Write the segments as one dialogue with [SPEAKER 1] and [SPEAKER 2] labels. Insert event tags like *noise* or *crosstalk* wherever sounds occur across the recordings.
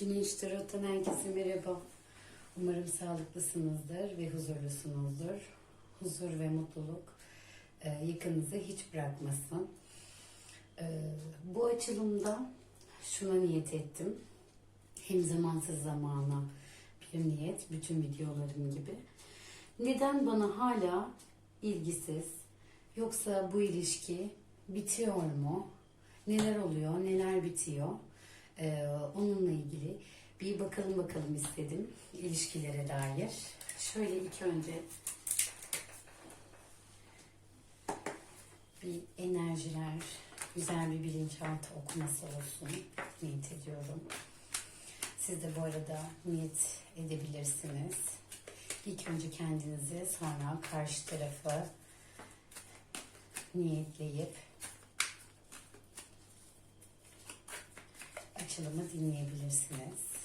[SPEAKER 1] Güneş Tarot'tan herkese merhaba. Umarım sağlıklısınızdır ve huzurlusunuzdur. Huzur ve mutluluk e, yakınızı hiç bırakmasın. E, bu açılımda şuna niyet ettim. Hem zamansız zamana bir niyet, bütün videolarım gibi. Neden bana hala ilgisiz, yoksa bu ilişki bitiyor mu? Neler oluyor, neler bitiyor? Ee, onunla ilgili bir bakalım bakalım istedim ilişkilere dair. Şöyle ilk önce bir enerjiler, güzel bir bilinçaltı okuması olsun niyet ediyorum. Siz de bu arada niyet edebilirsiniz. İlk önce kendinizi sonra karşı tarafı niyetleyip açılımı dinleyebilirsiniz.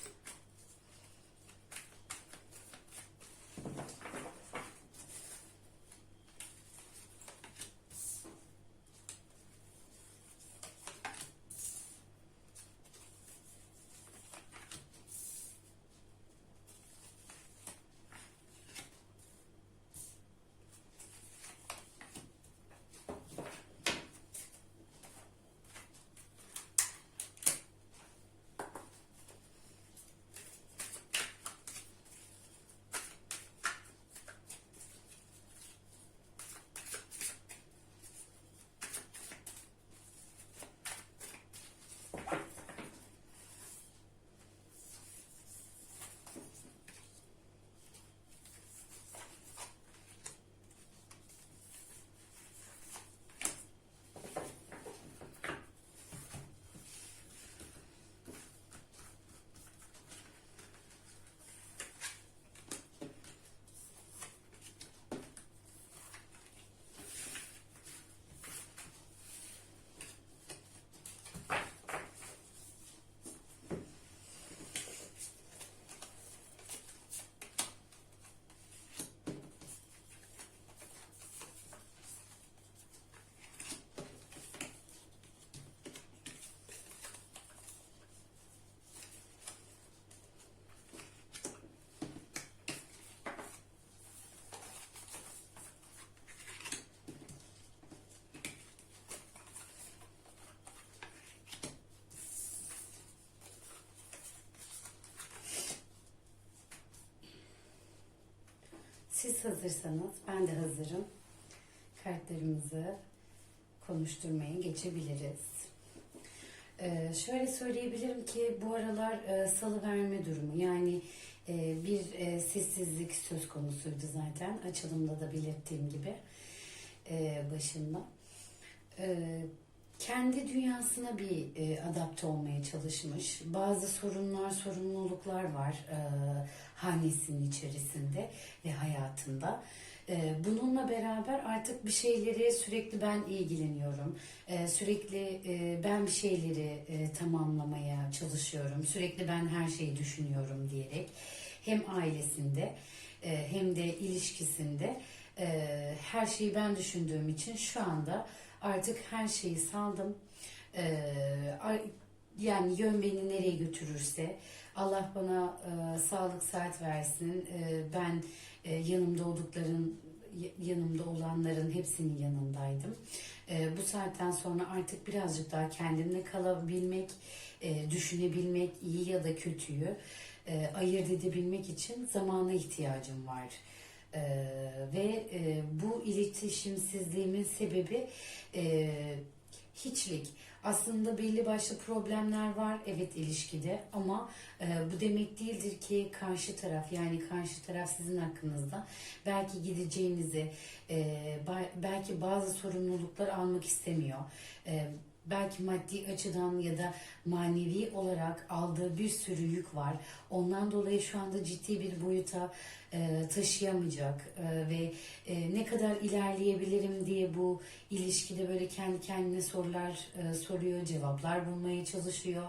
[SPEAKER 1] Siz hazırsanız ben de hazırım. Kartlarımızı konuşturmaya geçebiliriz. Ee, şöyle söyleyebilirim ki bu aralar e, salı verme durumu yani e, bir e, sessizlik söz konusuydu zaten açılımda da belirttiğim gibi e, başında. E, kendi dünyasına bir e, adapte olmaya çalışmış. Bazı sorunlar, sorumluluklar var e, hanesinin içerisinde ve hayatında. E, bununla beraber artık bir şeyleri sürekli ben ilgileniyorum. E, sürekli e, ben bir şeyleri e, tamamlamaya çalışıyorum. Sürekli ben her şeyi düşünüyorum diyerek hem ailesinde e, hem de ilişkisinde e, her şeyi ben düşündüğüm için şu anda artık her şeyi saldım. E, ar- yani yön beni nereye götürürse Allah bana e, sağlık saat versin. E, ben e, yanımda oldukların yanımda olanların hepsinin yanındaydım. E, bu saatten sonra artık birazcık daha kendimle kalabilmek, e, düşünebilmek, iyi ya da kötüyü e, ayırt edebilmek için zamana ihtiyacım var. E, ve e, bu iletişimsizliğimin sebebi e, hiçlik. Aslında belli başlı problemler var evet ilişkide ama e, bu demek değildir ki karşı taraf yani karşı taraf sizin hakkınızda belki gideceğinizi e, ba- belki bazı sorumluluklar almak istemiyor. E, belki maddi açıdan ya da manevi olarak aldığı bir sürü yük var. Ondan dolayı şu anda ciddi bir boyuta e, taşıyamayacak e, ve e, ne kadar ilerleyebilirim diye bu ilişkide böyle kendi kendine sorular e, soruyor, cevaplar bulmaya çalışıyor.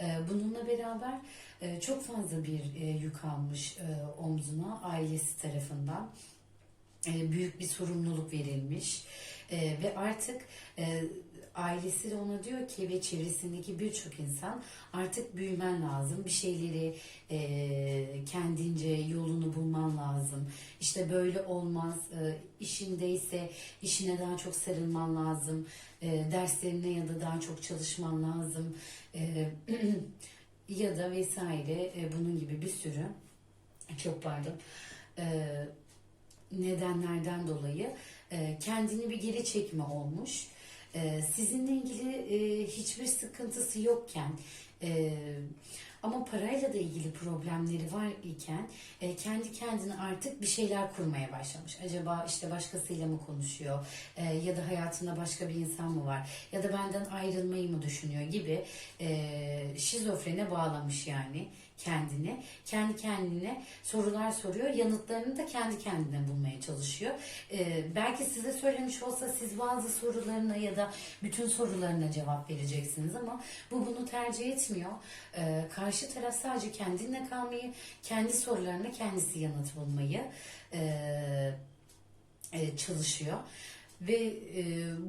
[SPEAKER 1] E, bununla beraber e, çok fazla bir e, yük almış e, omzuna ailesi tarafından. E, büyük bir sorumluluk verilmiş E, ve artık e, ailesi de ona diyor ki ve çevresindeki birçok insan artık büyümen lazım. Bir şeyleri e, kendince yolunu bulman lazım. İşte böyle olmaz. E, işindeyse işine daha çok sarılman lazım. E, derslerine ya da daha çok çalışman lazım. E, *clears throat* ya da vesaire e, bunun gibi bir sürü çok pardon e, nedenlerden dolayı e, kendini bir geri çekme olmuş. E, sizinle ilgili e, hiçbir sıkıntısı yokken e, ama parayla da ilgili problemleri var iken e, kendi kendine artık bir şeyler kurmaya başlamış. Acaba işte başkasıyla mı konuşuyor? Ya da hayatında başka bir insan mı var? Ya da benden ayrılmayı mı düşünüyor gibi şizofrene bağlamış yani kendini. Kendi kendine sorular soruyor. Yanıtlarını da kendi kendine bulmaya çalışıyor. Ee, belki size söylemiş olsa siz bazı sorularına ya da bütün sorularına cevap vereceksiniz ama bu bunu tercih etmiyor. Ee, karşı taraf sadece kendinle kalmayı, kendi sorularına kendisi yanıt bulmayı e, e, çalışıyor. Ve e,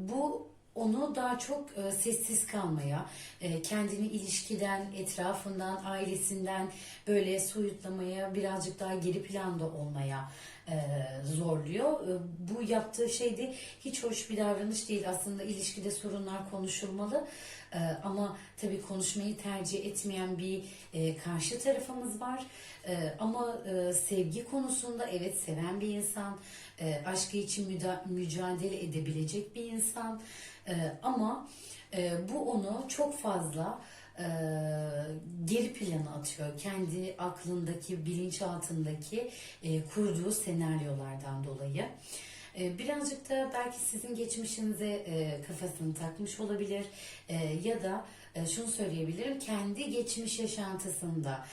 [SPEAKER 1] bu onu daha çok e, sessiz kalmaya, e, kendini ilişkiden, etrafından, ailesinden böyle soyutlamaya, birazcık daha geri planda olmaya zorluyor. E, bu yaptığı şey de hiç hoş bir davranış değil. Aslında ilişkide sorunlar konuşulmalı. E, ama tabii konuşmayı tercih etmeyen bir e, karşı tarafımız var. E, ama e, sevgi konusunda evet seven bir insan, e, aşkı için mücadele edebilecek bir insan. E, ama e, bu onu çok fazla e, geri plana atıyor. Kendi aklındaki, bilinçaltındaki e, kurduğu senaryolardan dolayı. E, Birazcık da belki sizin geçmişinize e, kafasını takmış olabilir E, ya da şunu söyleyebilirim kendi geçmiş yaşantısında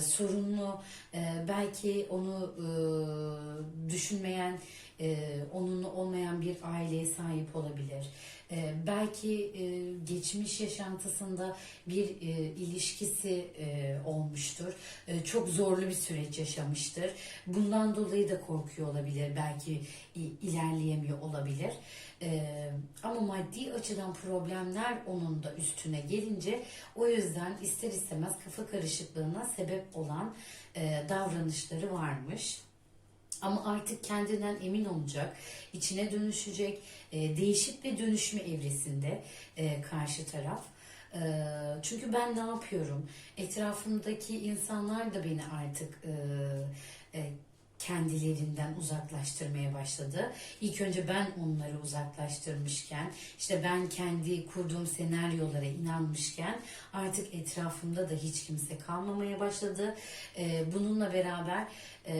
[SPEAKER 1] sorunlu belki onu düşünmeyen e, onunla olmayan bir aileye sahip olabilir. E, belki e, geçmiş yaşantısında bir e, ilişkisi e, olmuştur. E, çok zorlu bir süreç yaşamıştır. Bundan dolayı da korkuyor olabilir. Belki ilerleyemiyor olabilir. E, ama maddi açıdan problemler onun da üstüne gelince o yüzden ister istemez kafa karışıklığına sebep olan e, davranışları varmış. Ama artık kendinden emin olacak, içine dönüşecek, e, değişip ve dönüşme evresinde e, karşı taraf. E, çünkü ben ne yapıyorum? Etrafımdaki insanlar da beni artık e, e, kendilerinden uzaklaştırmaya başladı. İlk önce ben onları uzaklaştırmışken, işte ben kendi kurduğum senaryolara inanmışken artık etrafımda da hiç kimse kalmamaya başladı. E, bununla beraber e,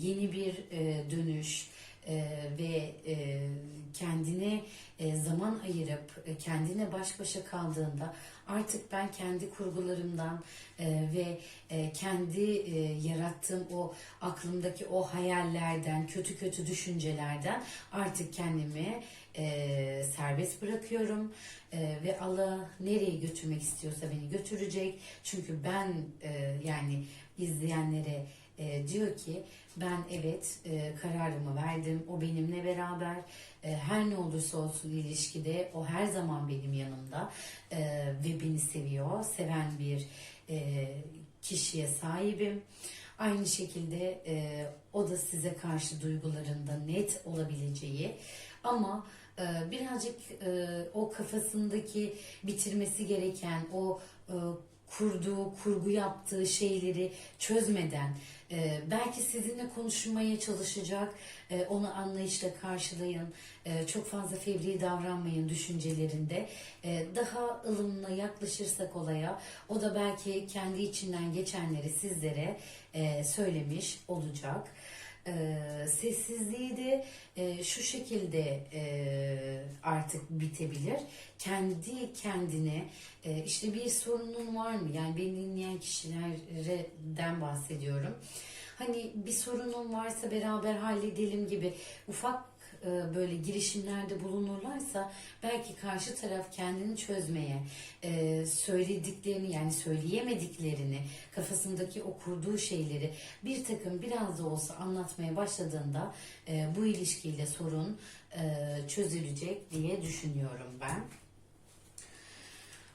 [SPEAKER 1] yeni bir e, dönüş e, ve e, kendine e, zaman ayırıp e, kendine baş başa kaldığında artık ben kendi kurgularımdan e, ve e, kendi e, yarattığım o aklımdaki o hayallerden, kötü kötü düşüncelerden artık kendimi e, serbest bırakıyorum E, ve Allah nereye götürmek istiyorsa beni götürecek. Çünkü ben e, yani izleyenlere e, diyor ki ben evet e, kararımı verdim. O benimle beraber e, her ne olursa olsun ilişkide o her zaman benim yanımda e, ve beni seviyor. Seven bir e, kişiye sahibim. Aynı şekilde e, o da size karşı duygularında net olabileceği ama e, birazcık e, o kafasındaki bitirmesi gereken o e, kurduğu, kurgu yaptığı şeyleri çözmeden e, belki sizinle konuşmaya çalışacak, e, onu anlayışla karşılayın, e, çok fazla fevri davranmayın düşüncelerinde. E, daha ılımlı yaklaşırsak olaya, o da belki kendi içinden geçenleri sizlere e, söylemiş olacak. E, sessizliği de e, şu şekilde e, artık bitebilir. Kendi kendine e, işte bir sorunun var mı? Yani beni dinleyen kişilerden bahsediyorum. Hani bir sorunun varsa beraber halledelim gibi ufak e, böyle girişimlerde bulunurlarsa belki karşı taraf kendini çözmeye, e, söylediklerini yani söyleyemediklerini, kafasındaki o kurduğu şeyleri bir takım biraz da olsa anlatmaya başladığında e, bu ilişkiyle sorun çözülecek diye düşünüyorum ben.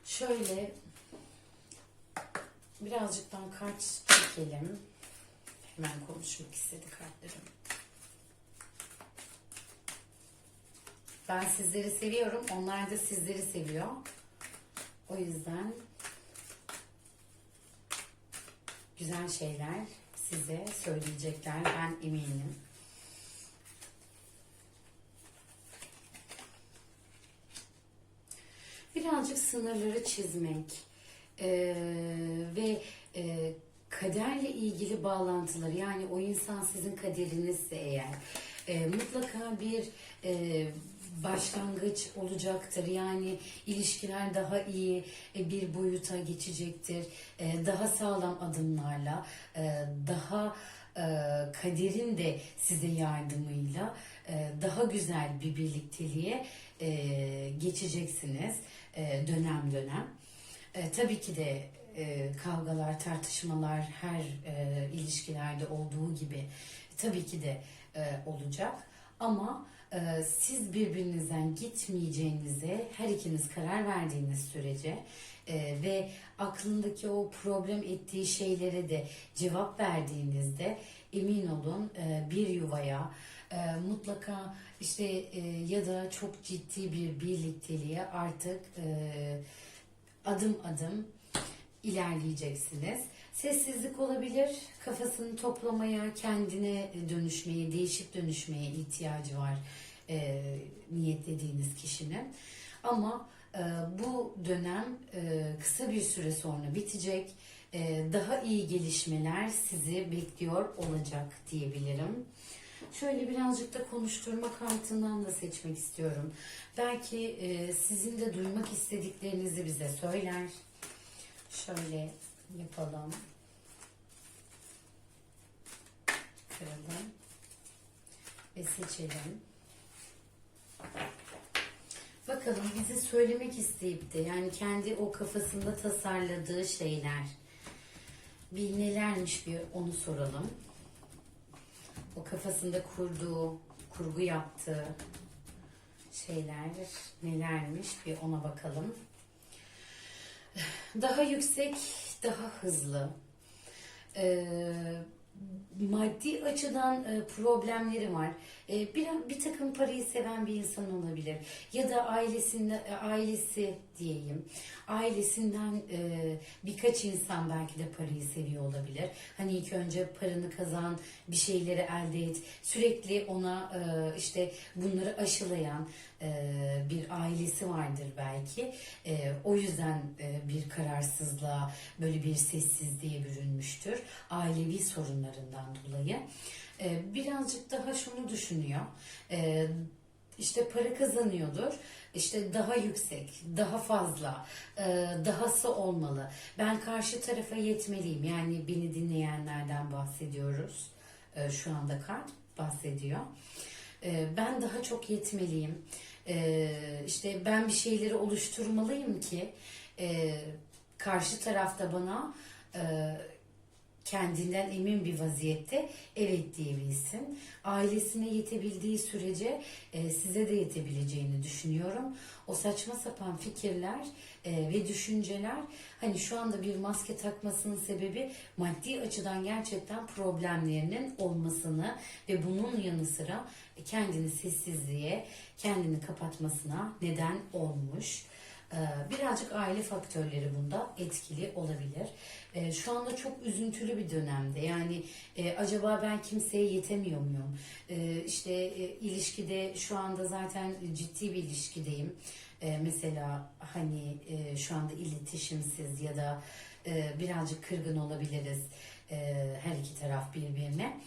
[SPEAKER 1] Şöyle birazcıktan kart çekelim. Hemen konuşmak istedi kartlarım. Ben sizleri seviyorum. Onlar da sizleri seviyor. O yüzden güzel şeyler size söyleyecekler. Ben eminim. Birazcık sınırları çizmek eee, ve eee, kaderle ilgili bağlantıları yani o insan sizin kaderinizse eğer eee, mutlaka bir eee, başlangıç olacaktır. Yani ilişkiler daha iyi e, bir boyuta geçecektir. E, Daha sağlam adımlarla, e, daha kaderin de size yardımıyla daha güzel bir birlikteliğe geçeceksiniz dönem dönem. Tabii ki de kavgalar, tartışmalar her ilişkilerde olduğu gibi tabii ki de olacak. Ama siz birbirinizden gitmeyeceğinize her ikiniz karar verdiğiniz sürece e, ve aklındaki o problem ettiği şeylere de cevap verdiğinizde emin olun e, bir yuvaya e, mutlaka işte ya da çok ciddi bir birlikteliğe artık adım adım ilerleyeceksiniz. Sessizlik olabilir. Kafasını toplamaya, kendine dönüşmeye, değişip dönüşmeye ihtiyacı var e, niyetlediğiniz kişinin. Ama e, bu dönem e, kısa bir süre sonra bitecek. E, daha iyi gelişmeler sizi bekliyor olacak diyebilirim. Şöyle birazcık da konuşturma kartından da seçmek istiyorum. Belki e, sizin de duymak istediklerinizi bize söyler. Şöyle yapalım. Kıralım. Ve seçelim. Bakalım bize söylemek isteyip de yani kendi o kafasında tasarladığı şeyler bir nelermiş bir onu soralım. O kafasında kurduğu, kurgu yaptığı şeyler nelermiş bir ona bakalım. Daha yüksek, daha hızlı. Ee, maddi açıdan e, problemleri var. E, bir, bir takım parayı seven bir insan olabilir. Ya da ailesinde e, ailesi diyeyim. Ailesinden e, birkaç insan belki de parayı seviyor olabilir. Hani ilk önce paranı kazan, bir şeyleri elde et. Sürekli ona e, işte bunları aşılayan e, bir ailesi vardır belki. E, o yüzden e, bir kararsızlığa, böyle bir sessizliğe bürünmüştür. Ailevi sorunlarından dolayı. E, birazcık daha şunu düşünüyor. E, işte para kazanıyordur. İşte daha yüksek, daha fazla, e, dahası olmalı. Ben karşı tarafa yetmeliyim. Yani beni dinleyenlerden bahsediyoruz. E, şu anda kart bahsediyor. E, ben daha çok yetmeliyim. İşte ben bir şeyleri oluşturmalıyım ki karşı tarafta bana kendinden emin bir vaziyette evet diyebilsin. Ailesine yetebildiği sürece e, size de yetebileceğini düşünüyorum. O saçma sapan fikirler e, ve düşünceler hani şu anda bir maske takmasının sebebi maddi açıdan gerçekten problemlerinin olmasını ve bunun yanı sıra kendini sessizliğe, kendini kapatmasına neden olmuş. Ee, Birazcık aile faktörleri bunda etkili olabilir. Ee, Şu anda çok üzüntülü bir dönemde. Yani e, acaba ben kimseye yetemiyor muyum? Ee, İşte e, ilişkide şu anda zaten ciddi bir ilişkideyim. Mesela hani e, şu anda iletişimsiz ya da birazcık kırgın olabiliriz her iki taraf birbirine.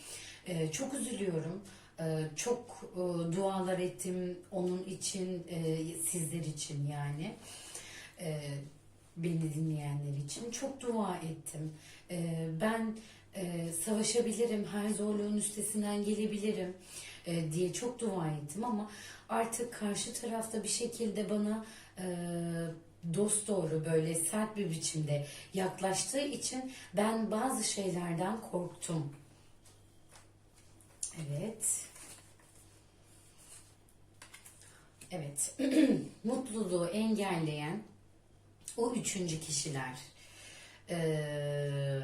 [SPEAKER 1] Çok üzülüyorum. Ee, Çok e, dualar ettim onun için, e, sizler için yani. Beni dinleyenler için. Çok dua ettim. Ben e, savaşabilirim, her zorluğun üstesinden gelebilirim e, diye çok dua ettim ama artık karşı tarafta bir şekilde bana e, dost doğru böyle sert bir biçimde yaklaştığı için ben bazı şeylerden korktum. Evet. Evet. *clears throat* Mutluluğu engelleyen o üçüncü kişiler. Ee,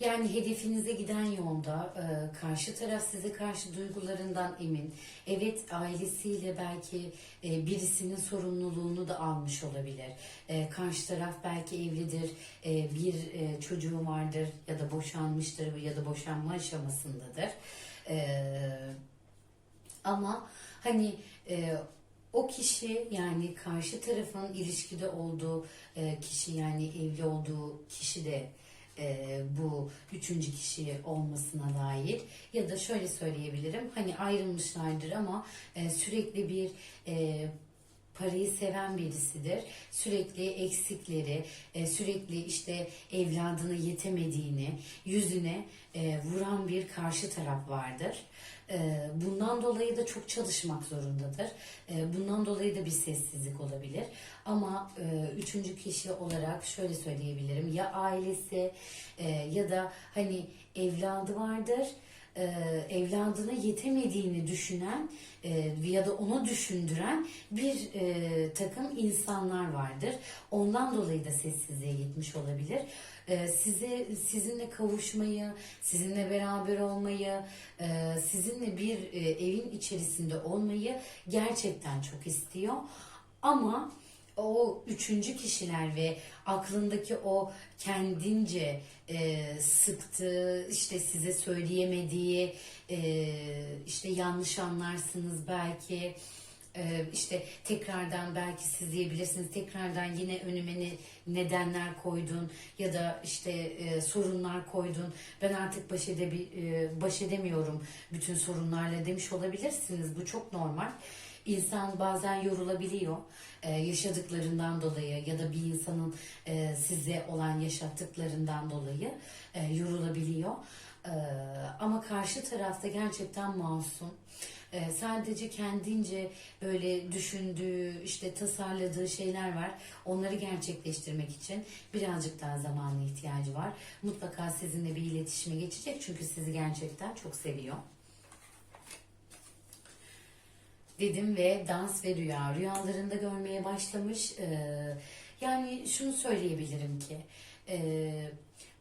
[SPEAKER 1] yani hedefinize giden yolda e, karşı taraf size karşı duygularından emin. Evet ailesiyle belki e, birisinin sorumluluğunu da almış olabilir. E, karşı taraf belki evlidir, e, bir e, çocuğu vardır ya da boşanmıştır ya da boşanma aşamasındadır. E, ama hani e, o kişi yani karşı tarafın ilişkide olduğu e, kişi yani evli olduğu kişi de e, bu üçüncü kişi olmasına dair ya da şöyle söyleyebilirim hani ayrılmışlardır ama e, sürekli bir parayı seven birisidir. Sürekli eksikleri, sürekli işte evladına yetemediğini yüzüne vuran bir karşı taraf vardır. E, Bundan dolayı da çok çalışmak zorundadır. E, Bundan dolayı da bir sessizlik olabilir. Ama e, üçüncü kişi olarak şöyle söyleyebilirim. Ya ailesi e, ya da hani evladı vardır e, evladına yetemediğini düşünen e, ya da onu düşündüren bir e, takım insanlar vardır. Ondan dolayı da sessizliğe gitmiş olabilir. E, size sizinle kavuşmayı, sizinle beraber olmayı, e, sizinle bir e, evin içerisinde olmayı gerçekten çok istiyor. Ama o üçüncü kişiler ve aklındaki o kendince e, sıktığı işte size söyleyemediği e, işte yanlış anlarsınız belki e, işte tekrardan belki siz diyebilirsiniz tekrardan yine önüme ne, nedenler koydun ya da işte e, sorunlar koydun ben artık baş, edebi, e, baş edemiyorum bütün sorunlarla demiş olabilirsiniz bu çok normal. İnsan bazen yorulabiliyor e, yaşadıklarından dolayı ya da bir insanın e, size olan yaşattıklarından dolayı e, yorulabiliyor. E, ama karşı tarafta gerçekten masum. E, sadece kendince böyle düşündüğü, işte tasarladığı şeyler var. Onları gerçekleştirmek için birazcık daha zamana ihtiyacı var. Mutlaka sizinle bir iletişime geçecek çünkü sizi gerçekten çok seviyor dedim ve dans ve rüya rüyalarında görmeye başlamış. Ee, yani şunu söyleyebilirim ki e,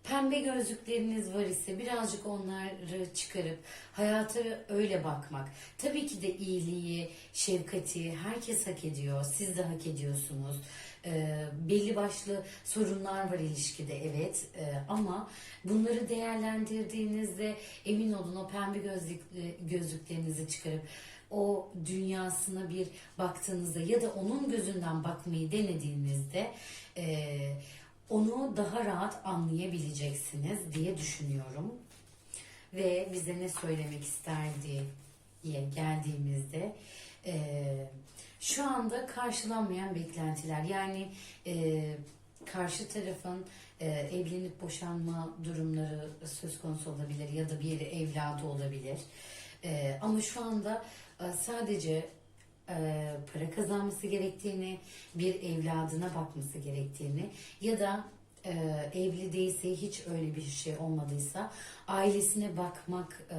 [SPEAKER 1] pembe gözlükleriniz var ise birazcık onları çıkarıp hayata öyle bakmak. Tabii ki de iyiliği, şefkati herkes hak ediyor. Siz de hak ediyorsunuz. Ee, belli başlı sorunlar var ilişkide evet Ee, ama bunları değerlendirdiğinizde emin olun o pembe gözlük, gözlüklerinizi çıkarıp o dünyasına bir baktığınızda ya da onun gözünden bakmayı denediğinizde e, onu daha rahat anlayabileceksiniz diye düşünüyorum. Ve bize ne söylemek isterdi diye geldiğimizde e, şu anda karşılanmayan beklentiler yani e, karşı tarafın e, evlenip boşanma durumları söz konusu olabilir ya da bir evladı olabilir. E, ama şu anda e, sadece e, para kazanması gerektiğini, bir evladına bakması gerektiğini ya da e, evli değilse hiç öyle bir şey olmadıysa ailesine bakmak e,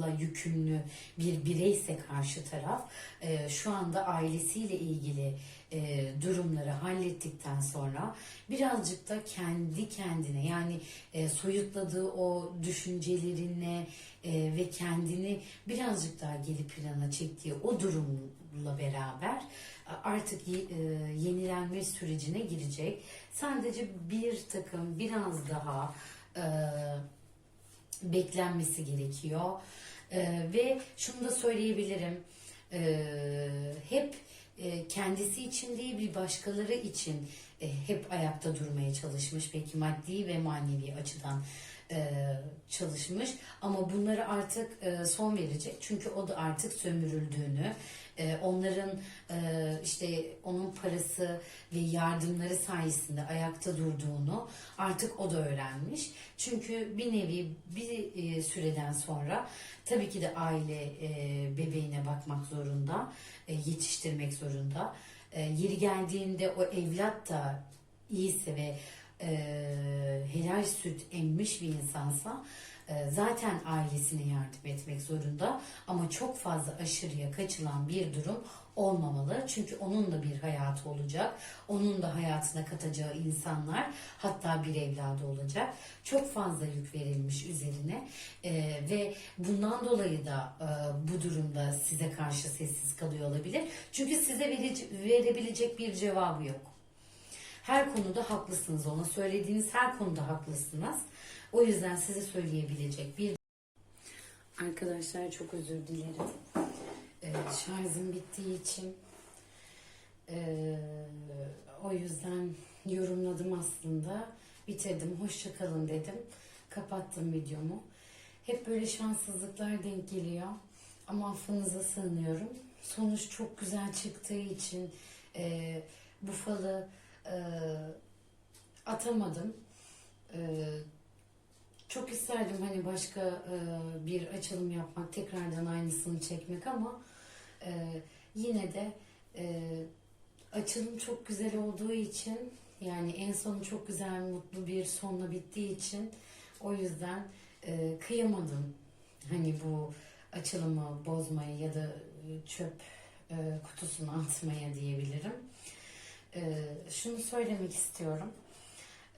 [SPEAKER 1] la yükümlü bir bireyse karşı taraf e, şu anda ailesiyle ilgili e, durumları hallettikten sonra birazcık da kendi kendine yani e, soyutladığı o düşüncelerine e, ve kendini birazcık daha geri plana çektiği o durumla beraber artık e, yenilenme sürecine girecek. Sadece bir takım biraz daha e, beklenmesi gerekiyor. E, ve şunu da söyleyebilirim. E, hep e, kendisi için değil bir başkaları için e, hep ayakta durmaya çalışmış. Belki maddi ve manevi açıdan e, çalışmış. Ama bunları artık son verecek. Çünkü o da artık sömürüldüğünü, e, onların e, işte onun parası ve yardımları sayesinde ayakta durduğunu artık o da öğrenmiş. Çünkü bir nevi bir e, süreden sonra tabii ki de aile e, bebeğine bakmak zorunda, e, yetiştirmek zorunda. E, yeri geldiğinde o evlat da iyiyse ve e, helal süt emmiş bir insansa zaten ailesine yardım etmek zorunda ama çok fazla aşırıya kaçılan bir durum olmamalı. Çünkü onun da bir hayatı olacak. Onun da hayatına katacağı insanlar hatta bir evladı olacak. Çok fazla yük verilmiş üzerine E, ve bundan dolayı da e, bu durumda size karşı sessiz kalıyor olabilir. Çünkü size verebilecek bir cevabı yok. Her konuda haklısınız ona. Söylediğiniz her konuda haklısınız. O yüzden size söyleyebilecek bir... Arkadaşlar çok özür dilerim. Ee, şarjım bittiği için ee, o yüzden yorumladım aslında. Bitirdim. Hoşça kalın dedim. Kapattım videomu. Hep böyle şanssızlıklar denk geliyor. Ama affınıza sığınıyorum. Sonuç çok güzel çıktığı için ee, bu falı ee, atamadım. Ee, çok isterdim hani başka e, bir açılım yapmak, tekrardan aynısını çekmek ama e, yine de e, açılım çok güzel olduğu için yani en sonu çok güzel, mutlu bir sonla bittiği için o yüzden e, kıyamadım hani bu açılımı bozmaya ya da çöp e, kutusuna atmaya diyebilirim. E, şunu söylemek istiyorum.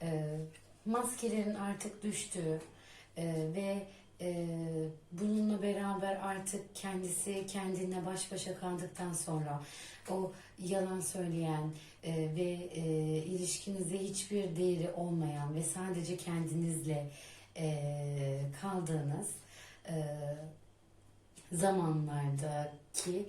[SPEAKER 1] E, maskelerin artık düştüğü e, ve e, bununla beraber artık kendisi kendine baş başa kaldıktan sonra o yalan söyleyen e, ve e, ilişkinize hiçbir değeri olmayan ve sadece kendinizle kaldığınız e, zamanlardaki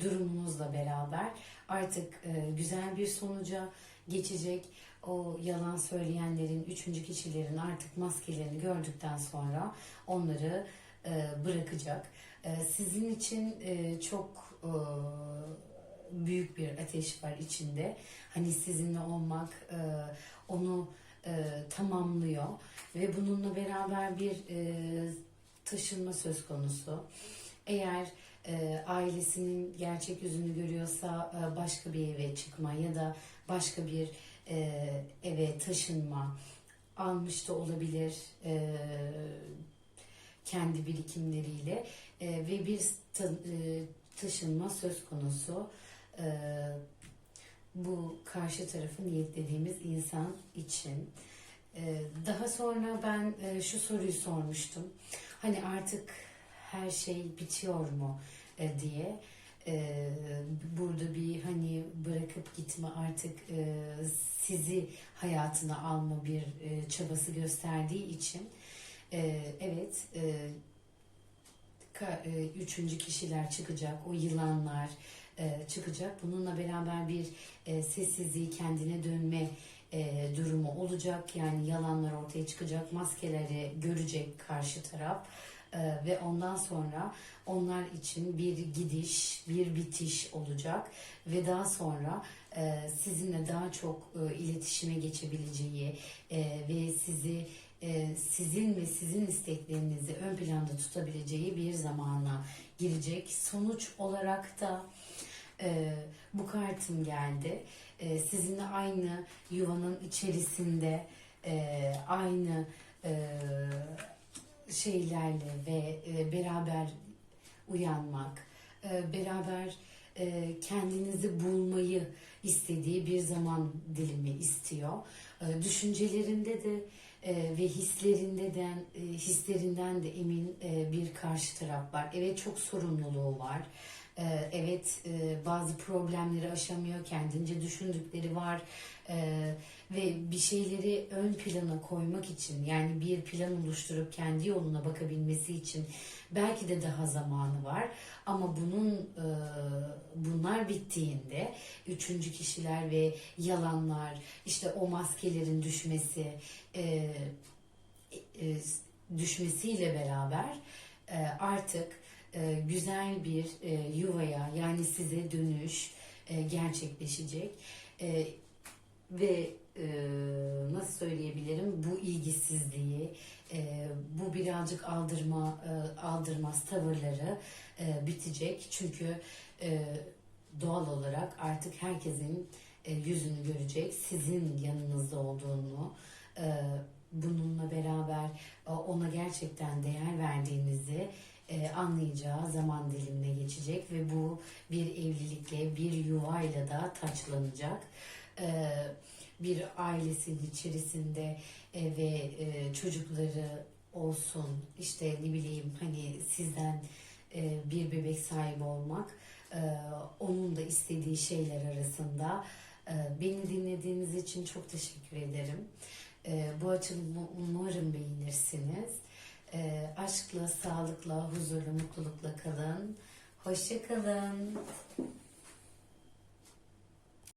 [SPEAKER 1] durumunuzla beraber artık güzel bir sonuca geçecek. O yalan söyleyenlerin, üçüncü kişilerin artık maskelerini gördükten sonra onları e, bırakacak. E, sizin için e, çok e, büyük bir ateş var içinde. Hani sizinle olmak e, onu e, tamamlıyor ve bununla beraber bir e, taşınma söz konusu. Eğer e, ailesinin gerçek yüzünü görüyorsa e, başka bir eve çıkma ya da başka bir e, eve taşınma almış da olabilir e, kendi birikimleriyle e, ve bir ta- e, taşınma söz konusu. E, bu karşı tarafı niyetlediğimiz insan için. E, daha sonra ben e, şu soruyu sormuştum. Hani artık her şey bitiyor mu e, diye. E, burada bir hani bırakıp gitme artık e, sizi hayatına alma bir e, çabası gösterdiği için evet üçüncü kişiler çıkacak o yılanlar çıkacak. Bununla beraber bir sessizliği kendine dönme e, durumu olacak yani yalanlar ortaya çıkacak maskeleri görecek karşı taraf e, ve ondan sonra onlar için bir gidiş, bir bitiş olacak ve daha sonra e, sizinle daha çok e, iletişime geçebileceği e, ve sizi e, sizin ve sizin isteklerinizi ön planda tutabileceği bir zamana girecek. Sonuç olarak da e, bu kartım geldi. E, sizinle aynı yuvanın içerisinde e, aynı e, şeylerle ve e, beraber uyanmak, e, beraber e, kendinizi bulmayı istediği bir zaman dilimi istiyor. E, düşüncelerinde de e, ve hislerinden e, hislerinden de emin e, bir karşı taraf var. Evet çok sorumluluğu var. E, evet e, bazı problemleri aşamıyor. Kendince düşündükleri var. E, ve bir şeyleri ön plana koymak için yani bir plan oluşturup kendi yoluna bakabilmesi için belki de daha zamanı var ama bunun e, bunlar bittiğinde üçüncü kişiler ve yalanlar işte o maskelerin düşmesi e, düşmesiyle beraber artık e, güzel bir e, yuvaya yani size dönüş e, gerçekleşecek. Ve nasıl söyleyebilirim? Bu ilgisizliği bu birazcık aldırma e, aldırmaz tavırları bitecek. Çünkü doğal olarak artık herkesin yüzünü görecek sizin yanınızda olduğunu bununla beraber ona gerçekten değer verdiğinizi e, anlayacağı zaman dilimine geçecek ve bu bir evlilikle, bir yuvayla da taçlanacak. E, bir ailesin içerisinde e, ve e, çocukları olsun, işte ne bileyim hani sizden e, bir bebek sahibi olmak e, onun da istediği şeyler arasında. E, beni dinlediğiniz için çok teşekkür ederim. E, bu açılımı umarım beğenirsiniz. E, aşkla, sağlıkla, huzurla, mutlulukla kalın. Hoşça kalın.